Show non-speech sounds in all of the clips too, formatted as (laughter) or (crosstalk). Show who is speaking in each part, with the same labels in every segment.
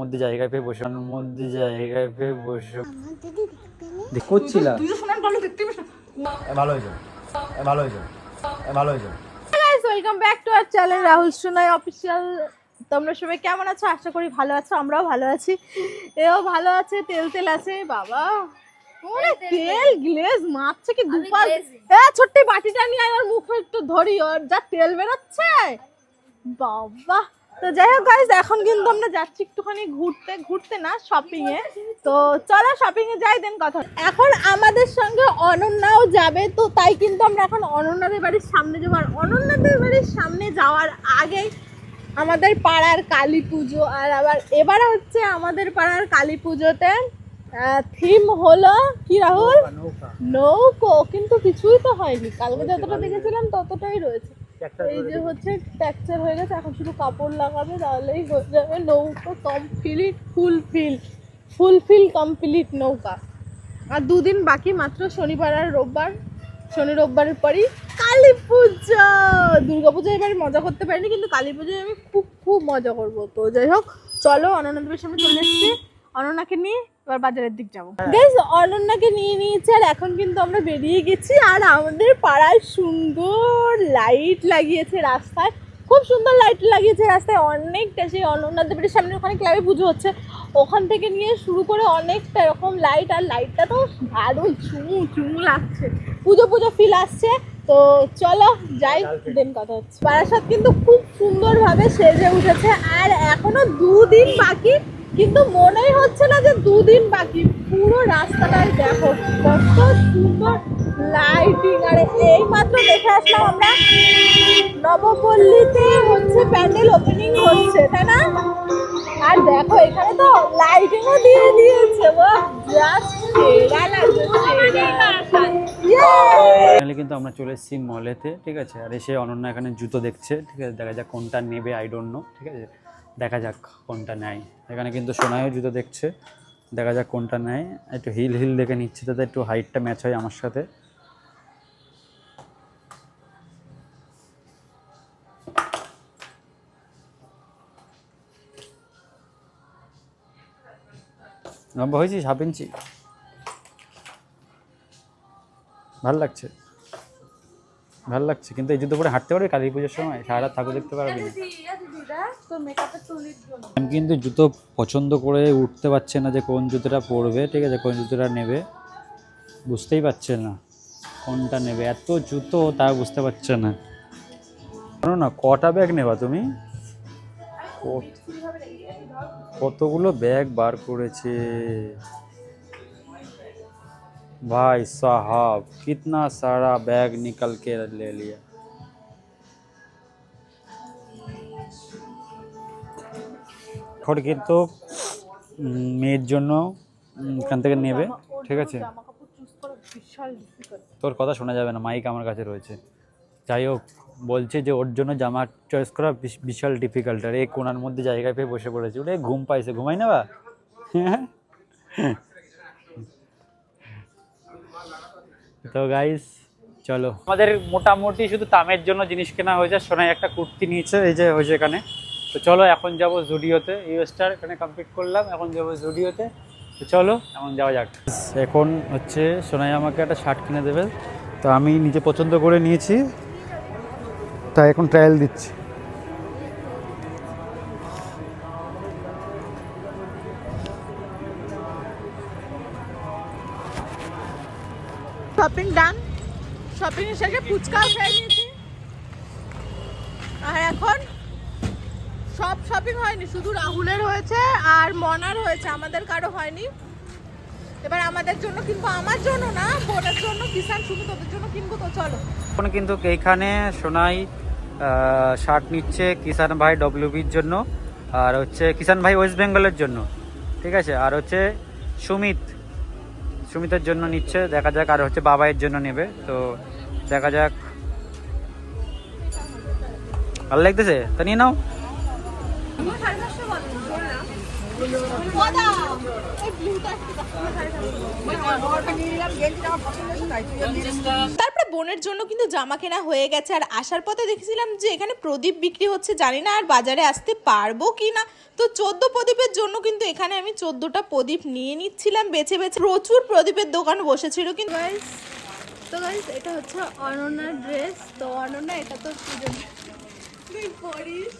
Speaker 1: মধ্যে জায়গায় পেয়ে বসে মধ্যে জায়গায় পেয়ে বসে। করছিলাম
Speaker 2: ভালো
Speaker 1: হয়েছে। ভালো হয়েছে। ভালো হয়েছে।
Speaker 2: Welcome back to our channel Rahul Sonai official তোমরা সবাই কেমন আছো? আশা করি ভালো আছো আমরাও ভালো আছি। এও ভালো আছে তেল তেল আছে বাবা। ওরে তেল গ্লেজ মারছে কি দুপাল। হ্যাঁ ছোট্ট বাটিটা নিয়ে আয়, ওর মুখে একটু ধরি ওর যা তেল বেরোচ্ছে। বাবা। তো যাই হোক গাইজ এখন কিন্তু আমরা যাচ্ছি একটুখানি ঘুরতে ঘুরতে না শপিং এ। তো চলো শপিং এ যাই দেন কথা এখন আমাদের সঙ্গে অনন্যাও যাবে তো তাই কিন্তু আমরা এখন অনন্যাদের বাড়ির সামনে যাব। আর অনন্যাদের বাড়ির সামনে যাওয়ার আগে আমাদের পাড়ার কালী পুজো আর আবার এবার হচ্ছে আমাদের পাড়ার কালী পুজোতে থিম হলো কি রাহুল? নৌকো কিন্তু কিছুই তো হয়নি। কালকে যতটা দেখেছিলাম ততটাই রয়েছে। এই যে হচ্ছে ট্যাকচার হয়ে গেছে এখন শুধু কাপড় লাগাবে তাহলেই হয়ে যাবে নৌকো কমপ্লিট ফুলফিল ফুলফিল কমপ্লিট নৌকা। আর দুদিন বাকি মাত্র শনিবার আর রোববার। শনি রোববারের পরই কালী পুজো। দুর্গা পুজো এবার মজা করতে পারিনি কিন্তু কালী পুজোয় আমি খুব খুব মজা করব। তো যাই হোক চলো অনন্তদের সামনে চলে এসেছি। অনন্যাকে নিয়ে এবার বাজারের দিক যাব। গাইস অনন্যাকে নিয়ে নিয়েছি আর এখন কিন্তু আমরা বেরিয়ে গেছি আর আমাদের পাড়ায় সুন্দর লাইট লাগিয়েছে রাস্তায়। খুব সুন্দর লাইট লাগিয়েছে রাস্তায় অনেকটা সেই অনন্যা দেবের সামনে ওখানে ক্লাবে পুজো হচ্ছে। ওখান থেকে নিয়ে শুরু করে অনেকটা এরকম লাইট আর লাইটটা তো দারুণ চুমু চুমু লাগছে। পুজো পুজো ফিল আসছে। তো চলো যাই দেন কথা হচ্ছে। বারাসাত কিন্তু খুব সুন্দরভাবে সেজে উঠেছে আর এখনও দুদিন বাকি। কিন্তু মনেই হচ্ছে না যে দুদিন বাকি। পুরো রাস্তাটাই দেখো, কত সুন্দর লাইটিং আর এই মাত্র দেখে আসলাম আমরা, নবপল্লীতে হচ্ছে প্যান্ডেল ওপেনিং হচ্ছে, তাই না? আর দেখো, এখানে তো লাইটিংও দিয়ে দিয়েছে
Speaker 1: কিন্তু আমরা চলে এসেছি মলেতে ঠিক আছে? আর এসে অনন্যা এখানে জুতো দেখছে, ঠিক আছে? দেখা যাক কোনটা নেবে আই ডোন্ট নো ঠিক আছে? দেখা যাক কোনটা নেয়। এখানে কিন্তু সোনায়ও জুতো দেখছে, দেখা যাক কোনটা নেয়। একটু হিল হিল দেখে নিচ্ছে, তাতে একটু হাইটটা ম্যাচ হয় আমার সাথে। লম্বা হয়েছিস হাফ ইঞ্চি ভালো লাগছে। ভালো লাগছে। কিন্তু এই জুতো পরে হাঁটতে পারবে? কালী পুজোর সময়? সারা রাত ঠাকুর দেখতে পারবে? না আমি কিন্তু জুতো পছন্দ করে উঠতে পারছে না যে কোন জুতোটা পরবে। ঠিক আছে কোন জুতোটা নেবে? বুঝতেই পারছে না কোনটা নেবে। এত জুতো তা বুঝতে পারছে না। জানো না কটা ব্যাগ নেবা তুমি? কত- কতগুলো ব্যাগ বার করেছে? भाई साहब कितना सारा बैग निकल के ले लिया এখন কিন্তু উম, মেয়ের জন্য উম, এখান থেকে নেবে ঠিক আছে
Speaker 2: জামা কাপড় চুজ করা বিশাল ডিফিকাল্ট
Speaker 1: তোর কথা শোনা যাবে না মাইক আমার কাছে রয়েছে যাই হোক বলছে যে ওর জন্য জামা চয়েস করা বিশ- বিশাল ডিফিকাল্ট আর এই কোনার মধ্যে জায়গায় পেয়ে বসে পড়েছে ওরে ঘুম পাইছে ঘুমাই না বা তো গাইস চলো। আমাদের মোটামুটি শুধু তামের জন্য জিনিস কেনা হয়েছে। সোনাই একটা কুর্তি নিয়েছে, এই যে হয়েছে এখানে। তো চলো, এখন যাব জুডিওতে। ইউএসটার এখানে কমপ্লিট করলাম, এখন যাব জুডিওতে। তো চলো, এখন যাওয়া যাক। এখন হচ্ছে সোনাই আমাকে একটা শার্ট কিনে দেবে। তো আমি নিজে পছন্দ করে নিয়েছি, তাই এখন ট্রায়াল দিচ্ছি।
Speaker 2: শেষে ফুচকাও খেয়ে নিয়েছি। আর এখন সব শপিং হয়নি, শুধু রাহুলের হয়েছে আর মনার হয়েছে, আমাদের কারও হয়নি। এবার আমাদের জন্য কিনবো, আমার জন্য না, বোনের জন্য, কিষান শুধু তোদের জন্য কিনবো তো, চলো।
Speaker 1: এখন কিন্তু এইখানে সোনাই শার্ট নিচ্ছে কিষান ভাই ডব্লিউবির জন্য, আর হচ্ছে কিষান ভাই ওয়েস্ট বেঙ্গলের জন্য, ঠিক আছে? আর হচ্ছে সুমিত, সুমিতের জন্য নিচ্ছে, দেখা যাক আর হচ্ছে বাবাইয়ের জন্য নেবে, তো দেখা যাক। ভালো লাগতেছে? তা নিয়ে নাও।
Speaker 2: তারপরে বোনের জন্য কিন্তু জামা কেনা হয়ে গেছে, আর আসার পথে দেখেছিলাম যে এখানে প্রদীপ বিক্রি হচ্ছে, জানি না আর বাজারে আসতে পারব কি না তো চোদ্দ প্রদীপের জন্য কিন্তু এখানে আমি চোদ্দটা প্রদীপ নিয়ে নিচ্ছিলাম, বেছে বেছে। প্রচুর প্রদীপের দোকান বসেছিল কিন্তু তো গাইস এটা হচ্ছে অনন্যার ড্রেস তো অনন্যা, এটা তো পুজো। তুই পরিস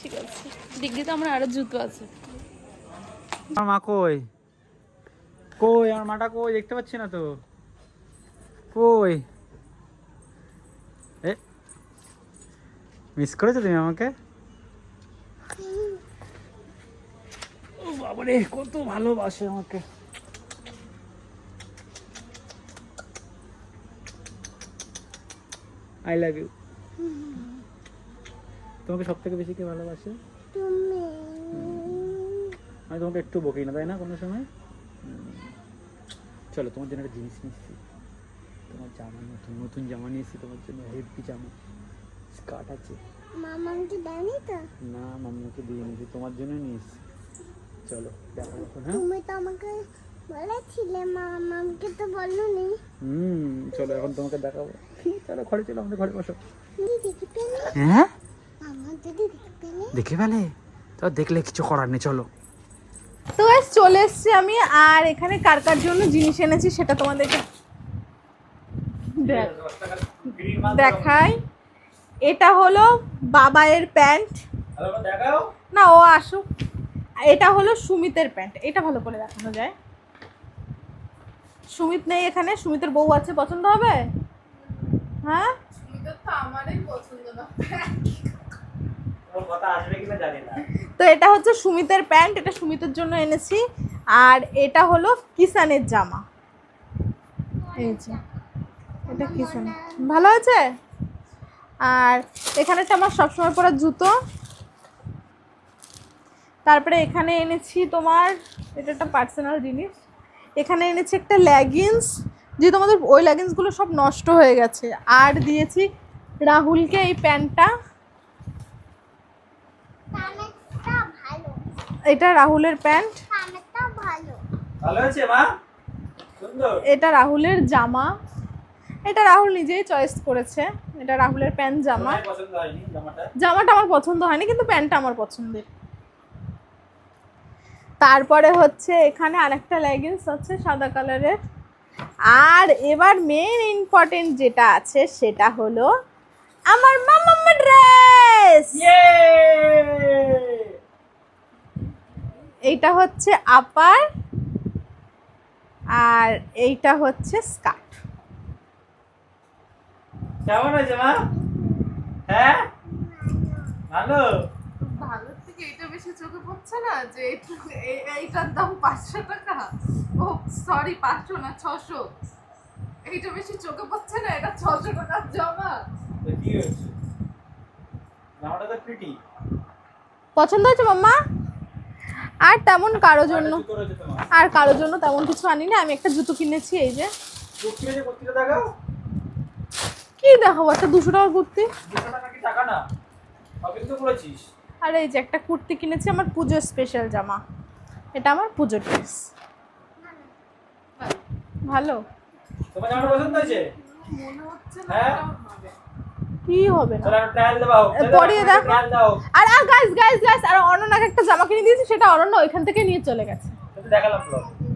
Speaker 2: ঠিক আছে।
Speaker 3: ডিগ্রিতে আমার আরও জুতো আছে।
Speaker 1: আমার মা কই? কই? আমার মাটা কই? দেখতে পাচ্ছি না তো। কই? এ মিস করেছ তুমি আমাকে? ও বাবারে, কত ভালোবাসে আমাকে। আই লাভ ইউ তোমাকে সব থেকে বেশি কে ভালোবাসে? আমি তোমাকে একটু বকি না তাই না কোনো সময়? চলো তোমার জন্য একটা জিনিস নিচ্ছি। তোমার জামা নতুন নতুন জামা নিয়েছি তোমার জন্য হেভি জামা। স্কার্ট আছে।
Speaker 4: মামাকে দেয়নি তো?
Speaker 1: না মাম্মাকে দিয়ে নিয়েছি তোমার জন্য নিয়েছি। চলো দেখো এখন হ্যাঁ?
Speaker 4: তুমি তো আমাকে বলেছিলে মামাকে তো বলনি।
Speaker 1: হুম চলো এখন তোমাকে দেখাবো। চলো ঘরে চলো আমাদের ঘরে বসো। হ্যাঁ?
Speaker 4: দেখে পেলে
Speaker 1: ফেলে? তো দেখলে কিছু করার নেই চলো।
Speaker 2: তো গাইস চলে এসেছি আমি আর এখানে কার কার জন্য জিনিস এনেছি সেটা তোমাদেরকে দেখ- দেখাই। এটা হলো বাবায়ের প্যান্ট।
Speaker 1: দেখাও
Speaker 2: না ও আসুক। এটা হলো সুমিতের প্যান্ট। এটা ভালো করে দেখানো যায়। সুমিত নেই এখানে সুমিতের বউ আছে পছন্দ হবে? হ্যাঁ?
Speaker 1: ওর কথা আসবে কিনা জানি না।
Speaker 2: তো এটা হচ্ছে সুমিতের প্যান্ট এটা সুমিতের জন্য এনেছি। আর এটা হলো কিষানের জামা। এই যে এটা কিষান ভালো আছে? আর এখানে একটা আমার সবসময় পরা জুতো। তারপরে এখানে এনেছি তোমার এটা একটা পার্সোনাল জিনিস। এখানে এনেছি একটা লেগিংস যে তোমাদের ওই লেগিংসগুলো সব নষ্ট হয়ে গেছে। আর দিয়েছি রাহুলকে এই প্যান্টটা। এটা রাহুলের প্যান্ট। এটা রাহুলের জামা। এটা রাহুল নিজেই চয়েস করেছে। এটা রাহুলের প্যান্ট জামা।
Speaker 1: জামাটা?
Speaker 2: জামাটা আমার পছন্দ হয়নি কিন্তু প্যান্টটা আমার পছন্দের। তারপরে হচ্ছে এখানে আরেকটা লেগিংস আছে সাদা কালারের আর এবার মেন ইম্পর্টেন্ট যেটা আছে সেটা হলো আমার মামাম্মা ড্রেস এইটা হচ্ছে আপার আর এইটা হচ্ছে স্কার্ট
Speaker 1: কেমন হয়েছে মা? হ্যাঁ? ভালো?
Speaker 3: ভালো। থেকে এটা বেশি চোখে পড়ছে না যে এইটার দাম পাঁচশো টাকা। ও সরি পাঁচশো না ছশো। এইটা বেশি চোখে পড়ছে না এটা ছশো টাকার জমা।
Speaker 1: কি হয়েছে? জামাটা তো প্রিটি
Speaker 2: পছন্দ হয়েছে মাম্মা? আর তেমন কারও জন্য। আর কারও জন্য তেমন কিছু আনি না আমি একটা জুতো কিনেছি এই যে। কি দেখাবো একটা দুশো টাকার কুর্তি।
Speaker 1: দুশো টাকা কি টাকা না? সবই তো বলেছিস
Speaker 2: আর এই যে একটা কুর্তি কিনেছি আমার পুজোর স্পেশাল জামা। এটা আমার পুজোর ড্রেস ভালো।
Speaker 1: তোমার জামাটা পছন্দ হয়েছে? হ্যাঁ?
Speaker 2: কি হবে না?
Speaker 1: চলো
Speaker 2: পরিয়ে দাও। আর আর গাইস গাইস গাইস আর অনন্যাকে একটা জামা কিনে দিয়েছি সেটা অনন্য ওইখান থেকে নিয়ে চলে গেছে।
Speaker 1: দেখালাম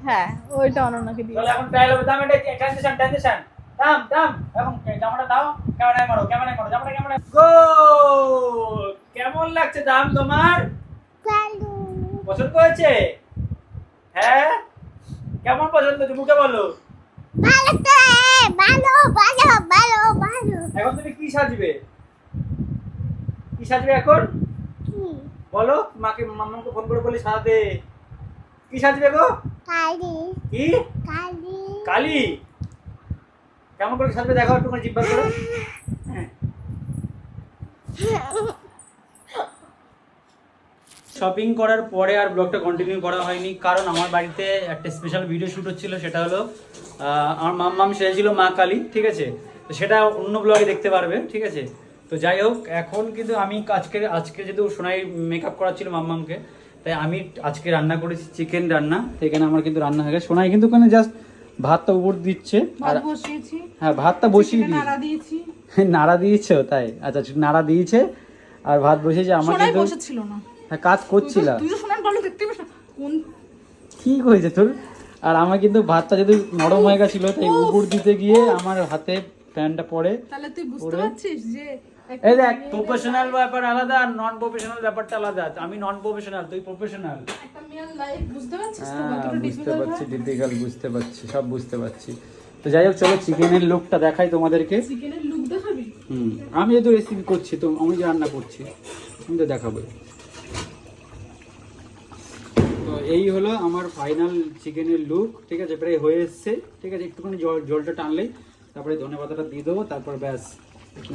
Speaker 2: হ্যাঁ ওইটা অনন্যাকে
Speaker 1: চলো
Speaker 2: দিয়েছি
Speaker 1: এখন ট্রায়াল হবে। দাম এটা ট্রানজিশন ট্রানজিশন দাম দাম। এখন জামাটা দাও। ক্যামেরায় মারো ক্যামেরায় মারো। জামাটা ক্যামেরায় গো কেমন লাগছে দাম তোমার?
Speaker 4: ভালো।
Speaker 1: পছন্দ হয়েছে? হ্যাঁ? কেমন পছন্দ হয়েছে মুখে বলো।
Speaker 4: ভালো তো ভালো ভালো ভালো ভালো।
Speaker 1: এখন তুমি কি সাজবে? কি সাজবে এখন? বলো মাকে মামাকে ফোন করে বলি সাজাতে। কি সাজবে গো?
Speaker 4: কালি।
Speaker 1: কি?
Speaker 4: কালি।
Speaker 1: কালি? কেমন করে সাজবে দেখো একটু করে জিব্বা করো। (laughs) শপিং করার পরে আর ব্লগটা কন্টিনিউ করা হয়নি। কারণ আমার বাড়িতে একটা স্পেশাল ভিডিও শ্যুট হচ্ছিল সেটা হলো আমার মাম্মাম সেরেছিল মা কালী ঠিক আছে? তো সেটা অন্য ব্লগে দেখতে পারবে ঠিক আছে? তো যাই হোক এখন কিন্তু আমি আজকে আজকে যেহেতু সোনাই মেকআপ করাচ্ছিল মাম্মামকে তাই আমি আজকে রান্না করেছি চিকেন রান্না। তো এখানে আমার কিন্তু রান্না হয়ে গেছে। সোনাই কিন্তু ওখানে জাস্ট ভাতটা উপর দিচ্ছে। আর হ্যাঁ ভাতটা বসিয়ে
Speaker 3: দিয়েছি।
Speaker 1: নাড়া দিয়েছ। (laughs) তাই। আচ্ছা নাড়া দিয়েছে আর ভাত বসেছে আমার কিন্তু
Speaker 3: বসেছিল না।
Speaker 1: হ্যাঁ কাজ করছিলাম।
Speaker 3: তুই তো সোনার ভালো দেখতে পেস কোন
Speaker 1: কি হয়েছে তোর। আর আমার কিন্তু ভাতটা যদি নরম হয়ে গেছিল তাই উপর দিতে গিয়ে আমার হাতে ফ্যানটা পড়ে
Speaker 3: তাহলে তুই বুঝতে পারছিস যে
Speaker 1: এই দেখ প্রফেশনাল ব্যাপার আলাদা আর নন প্রফেশনাল ব্যাপারটা আলাদা। আমি নন প্রফেশনাল তুই প্রফেশনাল
Speaker 3: বুঝতে
Speaker 1: হ্যাঁ পারছি ডিফিকাল্ট বুঝতে পারছি সব বুঝতে পারছি। তো যাই হোক চলো চিকেনের লুকটা দেখাই তোমাদেরকে।
Speaker 3: চিকেনের লুক দেখাবি?
Speaker 1: হুম আমি যেহেতু রেসিপি করছি তো আমি যে রান্না করছি আমি তো দেখাবো তো এই হলো আমার ফাইনাল চিকেনের লুক ঠিক আছে? প্রায় হয়ে এসছে, ঠিক আছে? একটুখানি জল, জলটা টানলেই তারপরে ধনে পাতাটা দিয়ে দেবো, তারপর ব্যাস,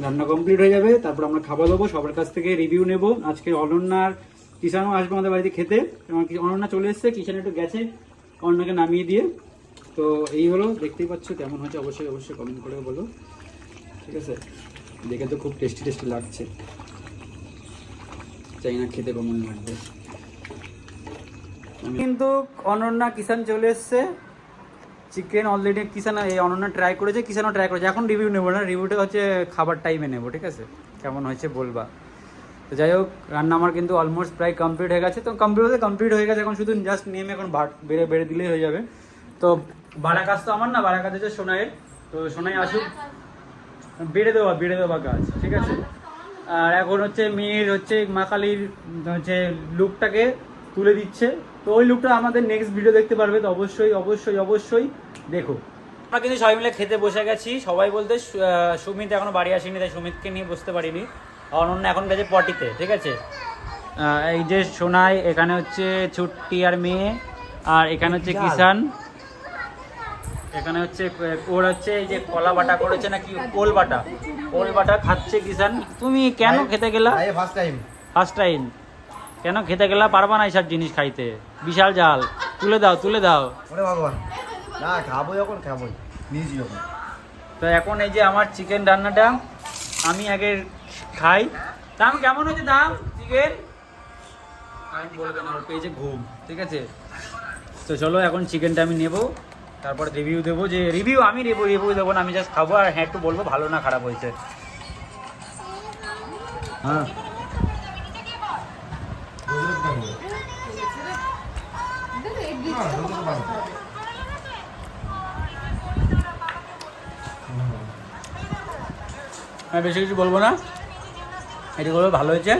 Speaker 1: রান্না কমপ্লিট হয়ে যাবে। তারপর আমরা খাবার দেবো, সবার কাছ থেকে রিভিউ নেব। আজকে অনন্যার কিষানও আসবে আমাদের বাড়িতে খেতে। অনন্যা চলে এসছে, কিষান একটু গেছে অনন্যাকে নামিয়ে দিয়ে। তো এই হলো, দেখতেই পাচ্ছ কেমন হচ্ছে অবশ্যই অবশ্যই কমেন্ট করে বলো। ঠিক আছে? দেখে তো খুব টেস্টি টেস্টি লাগছে। চাই না খেতে কেমন লাগবে। কিন্তু অনন্যা কিষান চলে এসছে। চিকেন অলরেডি কিষান এই অনন্যা ট্রাই করেছে কিষানও ট্রাই করেছে। এখন রিভিউ নেব না রিভিউটা হচ্ছে খাবার টাইমে নেব, ঠিক আছে? কেমন হয়েছে বলবা। তো যাই হোক, রান্না আমার কিন্তু অলমোস্ট প্রায় কমপ্লিট হয়ে গেছে। তো কমপ্লিট হতে কমপ্লিট হয়ে গেছে, এখন শুধু জাস্ট নেমে এখন ভাত বেড়ে বেড়ে দিলেই হয়ে যাবে। তো বাড়া কাজ তো আমার না, বাড়া কাজ হচ্ছে সোনাইয়ের। তো সোনাই আসুক। বেড়ে দেওয়া বেড়ে দেওয়া কাজ, ঠিক আছে? আর এখন হচ্ছে মেয়ের হচ্ছে মা কালীর হচ্ছে লুকটাকে তুলে দিচ্ছে। তো ওই লুকটা আমাদের নেক্সট ভিডিও দেখতে পারবে। তো অবশ্যই অবশ্যই অবশ্যই দেখো। আমরা কিন্তু সবাই মিলে খেতে বসে গেছি। সবাই বলতে সুমিত এখনও বাড়ি আসেনি তাই সুমিতকে নিয়ে বসতে পারিনি। অনন্য এখন গেছে পটিতে ঠিক আছে? এই যে সোনাই এখানে হচ্ছে ছুট্টি আর মেয়ে আর এখানে হচ্ছে কিষান এখানে হচ্ছে ওর হচ্ছে এই যে কলা বাটা করেছে নাকি ওল বাটা। ওল বাটা খাচ্ছে কিষান তুমি কেন খেতে গেলা?
Speaker 5: ফার্স্ট টাইম
Speaker 1: ফার্স্ট টাইম কেন খেতে গেলা পারবা না এইসব জিনিস খাইতে? বিশাল জাল। তুলে দাও তুলে দাও।
Speaker 5: ওরে ভগবান। না খাব যখন খাবোই। নিয়েছি যখন।
Speaker 1: তো এখন এই যে আমার চিকেন রান্নাটা আমি আগে খাই। দাম কেমন হয়েছে দাম? চিকেন আমি বলব না পেয়েছে ঘুম ঠিক আছে? তো চলো এখন চিকেনটা আমি নেব। তারপর রিভিউ দেবো যে রিভিউ আমি রিভিউ রিভিউ দেবো না আমি জাস্ট খাব আর হ্যাঁ একটু বলব ভালো না খারাপ হয়েছে। হ্যাঁ। আমি বেশি কিছু বলব না। এটি বলব ভালো হয়েছে।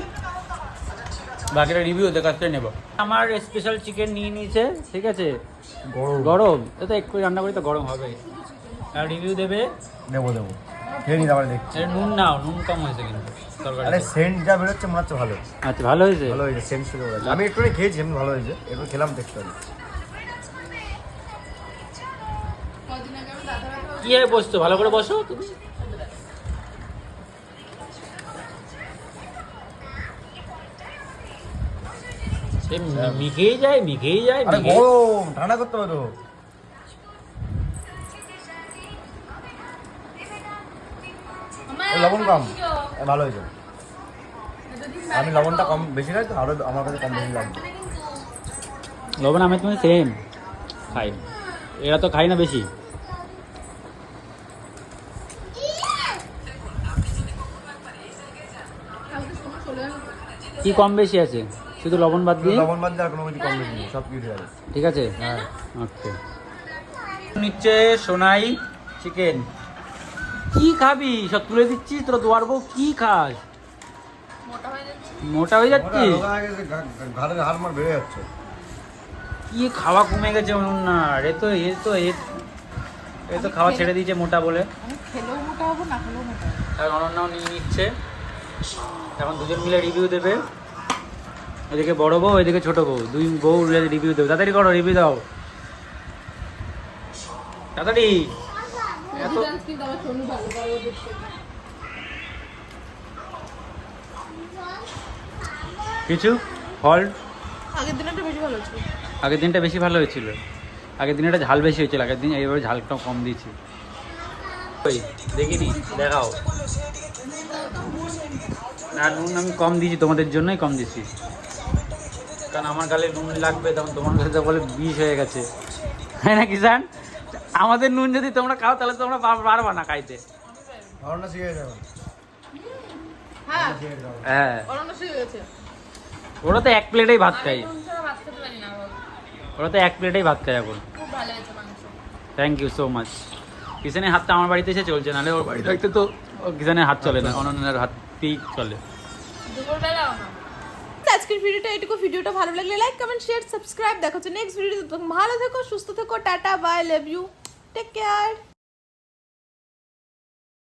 Speaker 1: বাকিটা রিভিউ ওদের কাছ থেকে নেব। আমার স্পেশাল চিকেন নিয়ে নিয়েছে ঠিক আছে?
Speaker 5: গরম।
Speaker 1: গরম। তো তো একটু রান্না করি তো গরম হবে। আর রিভিউ দেবে?
Speaker 5: দেবো দেবো খেয়ে দেখছি।
Speaker 1: নুন নাও নুন কম হয়েছে কিন্তু
Speaker 5: আরে সেন্ট যা বেরোচ্ছে মনে হচ্ছে ভালো।
Speaker 1: আচ্ছা ভালো হয়েছে?
Speaker 5: ভালো হয়েছে সেন্ট শুরু আমি একটু খেয়েছি ভালো হয়েছে। একটু খেলাম দেখতে পারি
Speaker 3: কদিন আগে আমি
Speaker 1: কি হয় বসছো ভালো করে বসো। তুমি মিখেই যায় মিখেই যায়
Speaker 5: গরম ঠান্ডা করতে তো। লবণ কম ভালো হয়েছে। আমি লবণটা কম বেশি খাই তো আরও আমার কাছে কম বেশি লাগবে।
Speaker 1: লবণ আমি তুমি সেম খাই। এরা তো খাই না বেশি
Speaker 3: কালকে শোনো চলে আসবে
Speaker 1: কি কম বেশি আছে? শুধু লবণ বাদ দিয়ে?
Speaker 5: লবণ বাদ দিয়ে আর কোনো কিছু কম বেশি নেই সব কিছু আছে।
Speaker 1: ঠিক আছে?
Speaker 5: হ্যাঁ।
Speaker 1: ওকে। নিচ্ছে সোনাই চিকেন। কি খাবি? সব তুলে দিচ্ছিস? তোর দোয়ার বউ কি খাস?
Speaker 3: মোটা হয়ে যাচ্ছে।
Speaker 1: হয়ে যাচ্ছিস?
Speaker 5: ঘাড়ের হাড় মার বেড়ে যাচ্ছে।
Speaker 1: কি খাওয়া কমে গেছে না? এ তো এ তো এ এ তো খাওয়া ছেড়ে দিয়েছে মোটা বলে।
Speaker 3: খেলেও মোটা হব না খেলেও মোটা হব।
Speaker 1: আর অনন্যাও নিয়ে নিচ্ছে। এখন দুজন মিলে রিভিউ দেবে। এদিকে বড় বউ এদিকে ছোট বউ। দুই বউ রিভিউ দেবে। তাড়াতাড়ি করো রিভিউ দাও। তাড়াতাড়ি। এত কিছু? ফল্ট
Speaker 3: আগের দিনটা বেশি ভালো ছিল।
Speaker 1: আগের দিনটা বেশি ভালো হয়েছিল। আগের দিনটা ঝাল বেশি হয়েছিল। আগের দিন এইভাবে ঝালটা কম দিয়েছি। দেখিনি দেখাও। না নুন আমি কম দিয়েছি তোমাদের জন্যই কম দিয়েছি। কারণ আমার গালে নুন লাগবে তখন তোমার কাছে তো বলে বিষ হয়ে গেছে। হ্যাঁ না কিষান আমাদের নুন যদি তোমরা খাও তাহলে তোমরা পার- পারবা না খাইতে।
Speaker 3: হ্যাঁ।
Speaker 1: হ্যাঁ। ওরা তো এক প্লেটেই ভাত খাই
Speaker 6: নুন ছাড়া ভাত খেতে পারি না বাবা।
Speaker 1: ওরা তো এক প্লেটেই ভাত খায় এখন।
Speaker 6: খুব ভালো হয়েছে মাংস।
Speaker 1: থ্যাংক ইউ সো মাচ কিষানের হাতটা আমার বাড়িতে এসে চলছে নাহলে ওর বাড়ি থাকতে তো কিষানের হাত চলে না। অনন্যার হাতই চলে।
Speaker 2: আজকের ভিডিওটা এটুকু ভিডিওটা ভালো লাগলে লাইক কমেন্ট শেয়ার সাবস্ক্রাইব দেখো নেক্সট ভিডিওতে ভালো থেকো সুস্থ থেকো tata bye love you take care